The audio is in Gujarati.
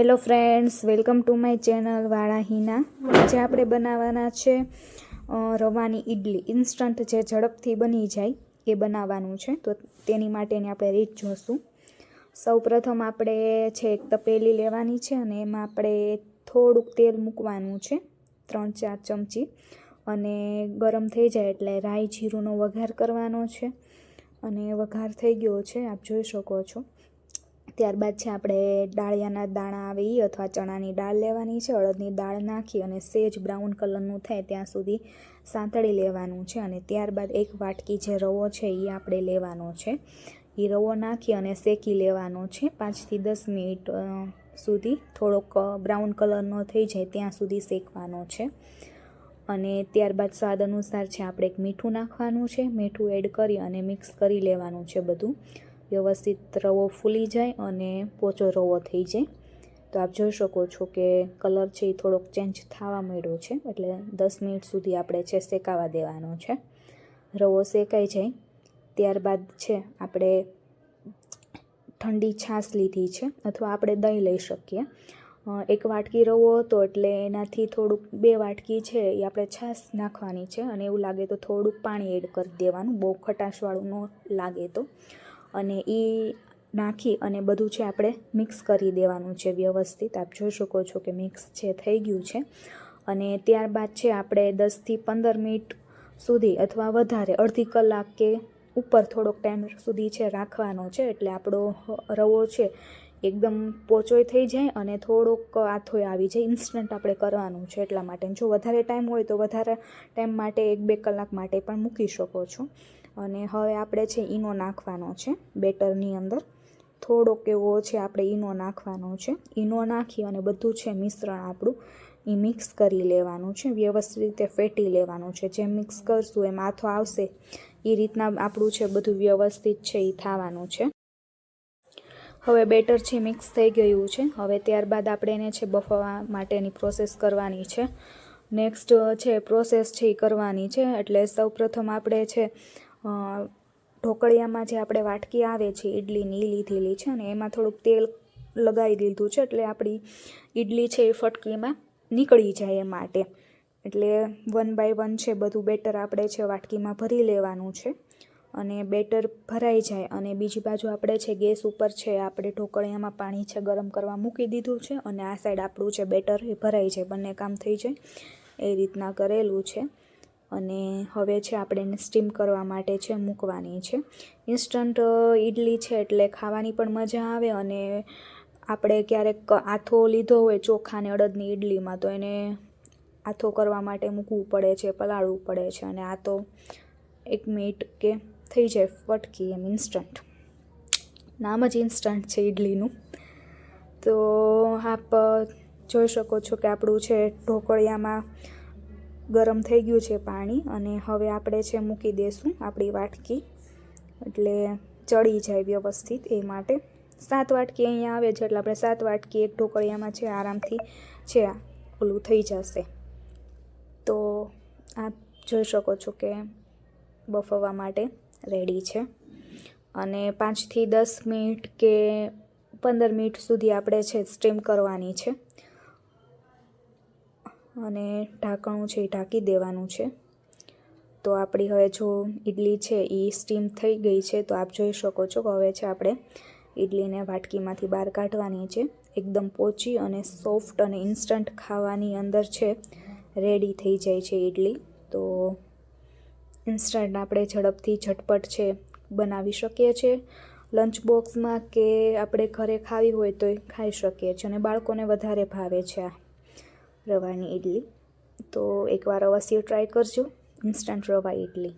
Hello friends welcome to my channel વાળા હિના આજે આપણે બનાવવાના છે રવાની ઇડલી ઇન્સ્ટન્ટ જે ઝડપથી બની જાય એ બનાવવાનું છે. તો તેની માટેની આપણે રીત જોશું. સૌ પ્રથમ આપણે છે, એક તપેલી લેવાની છે અને એમાં આપણે થોડુંક તેલ મૂકવાનું છે, ત્રણ ચાર ચમચી. અને ગરમ થઈ જાય એટલે રાઈ જીરુંનો વઘાર કરવાનો છે. અને વઘાર થઈ ગયો છે, આપ જોઈ શકો છો. ત્યારબાદ છે આપણે ડાળિયાના દાણા આવે એ અથવા ચણાની દાળ લેવાની છે, અડદની દાળ નાખી અને સેજ બ્રાઉન કલરનું થાય ત્યાં સુધી સાંતળી લેવાનું છે અને ત્યારબાદ એક વાટકી જે રવો છે એ આપણે લેવાનો છે. એ રવો નાખી અને શેકી લેવાનો છે. પાંચથી દસ મિનિટ સુધી થોડોક બ્રાઉન કલરનો થઈ જાય ત્યાં સુધી શેકવાનો છે. અને ત્યારબાદ સ્વાદ અનુસાર છે આપણે એક મીઠું નાખવાનું છે. મીઠું એડ કરી અને મિક્સ કરી લેવાનું છે બધું. વ્યવસ્થિત રવો ફૂલી જાય અને પોચો રવો થઈ જાય. તો આપ જોઈ શકો છો કે કલર છે એ થોડોક ચેન્જ થવા માંડ્યો છે, એટલે દસ મિનિટ સુધી આપણે છે શેકાવા દેવાનો છે. રવો શેકાઈ જાય. ત્યારબાદ છે આપણે ઠંડી છાશ લીધી છે, અથવા આપણે દહીં લઈ શકીએ. એક વાટકી રવો હતો એટલે એનાથી થોડુંક બે વાટકી છે એ આપણે છાશ નાખવાની છે અને એવું લાગે તો થોડુંક પાણી એડ કરી દેવાનું, બહુ ખટાશવાળું ન લાગે તો. અને એ નાખી અને બધું છે આપણે મિક્સ કરી દેવાનું છે વ્યવસ્થિત. આપ જોઈ શકો છો કે મિક્સ છે, થઈ ગયું છે. અને ત્યારબાદ છે આપણે દસથી પંદર મિનિટ સુધી અથવા વધારે, અડધી કલાક કે ઉપર થોડોક ટાઈમ સુધી છે રાખવાનો છે. એટલે આપણો રવો છે એકદમ પોચોય થઈ જાય અને થોડોક આથોય આવી જાય. ઇન્સ્ટન્ટ આપણે કરવાનું છે એટલા માટે. જો વધારે ટાઈમ હોય તો વધારે ટાઈમ માટે એક બે કલાક માટે પણ મૂકી શકો છો. અને હવે આપણે છે ઈનો નાખવાનો છે, બેટરની અંદર. થોડોક એવો છે આપણે ઈનો નાખવાનો છે. ઈનો નાખી અને બધું છે મિશ્રણ આપણું એ મિક્સ કરી લેવાનું છે, વ્યવસ્થિત રીતે ફેટી લેવાનું છે. જેમ મિક્સ કરશું એમ આથો આવશે એ રીતના આપણું છે બધું વ્યવસ્થિત છે એ થવાનું છે. હવે બેટર છે મિક્સ થઈ ગયું છે. હવે ત્યારબાદ આપણે એને છે બફવા માટેની પ્રોસેસ કરવાની છે. નેક્સ્ટ છે પ્રોસેસ છે એ કરવાની છે. એટલે સૌપ્રથમ આપણે છે ઢોકળિયામાં જે આપણે વાટકી આવે છે ઇડલીની એ લીધેલી છે અને એમાં થોડુંક તેલ લગાવી દીધું છે એટલે આપણી ઇડલી છે એ ફટકીમાં નીકળી જાય એ માટે. એટલે વન બાય વન છે બધું બેટર આપણે છે વાટકીમાં ભરી લેવાનું છે અને બેટર ભરાઈ જાય અને બીજી બાજુ આપણે છે ગેસ ઉપર છે આપણે ઢોકળિયામાં પાણી છે ગરમ કરવા મૂકી દીધું છે અને આ સાઈડ આપણું છે બેટર એ ભરાઈ જાય, બંને કામ થઈ જાય. એ રીતના કરેલું છે. અને હવે છે આપણે એને સ્ટીમ કરવા માટે છે મૂકવાની છે. ઇન્સ્ટન્ટ ઇડલી છે એટલે ખાવાની પણ મજા આવે અને આપણે ક્યારેક આથો લીધો હોય ચોખા અને અડદની ઇડલીમાં તો એને આથો કરવા માટે મૂકવું પડે છે, પલાળવું પડે છે અને આ તો એક મિનિટ કે થઈ જાય ફટકી એમ ઇન્સ્ટન્ટ નામ જ ઇન્સ્ટન્ટ છે ઇડલીનું તો આપ જોઈ શકો છો કે આપણું છે ઢોકળિયામાં ગરમ થઈ ગયું છે પાણી અને હવે આપણે છે મૂકી દઈશું આપણી વાટકી. એટલે ચડી જાય વ્યવસ્થિત એ માટે. સાત વાટકી અહીંયા આવે છે એટલે આપણે સાત વાટકી એક ઢોકળિયામાં છે આરામથી છે ઓલું થઈ જશે. તો આપ જોઈ શકો છો કે બફવા માટે રેડી છે. અને પાંચથી દસ મિનિટ કે પંદર મિનિટ સુધી આપણે છે સ્ટીમ કરવાની છે. અને ઢાંકણું છે એ ઢાંકી દેવાનું છે. તો આપણી હવે જો ઇડલી છે એ સ્ટીમ થઈ ગઈ છે તો આપ જોઈ શકો છો કે હવે છે આપણે ઇડલીને વાટકીમાંથી બહાર કાઢવાની છે. એકદમ પોચી અને સોફ્ટ અને ઇન્સ્ટન્ટ ખાવાની અંદર છે રેડી થઈ જાય છે ઇડલી તો ઇન્સ્ટન્ટ આપણે ઝડપથી ઝટપટ છે બનાવી શકીએ છીએ લંચ બોક્સમાં કે આપણે ઘરે ખાવી હોય તો ખાઈ શકીએ છીએ અને બાળકોને વધારે ભાવે છે આ. રવાની ઇડલી તો એકવાર અવશ્ય ટ્રાય કરજો. ઇન્સ્ટન્ટ રવા ઇડલી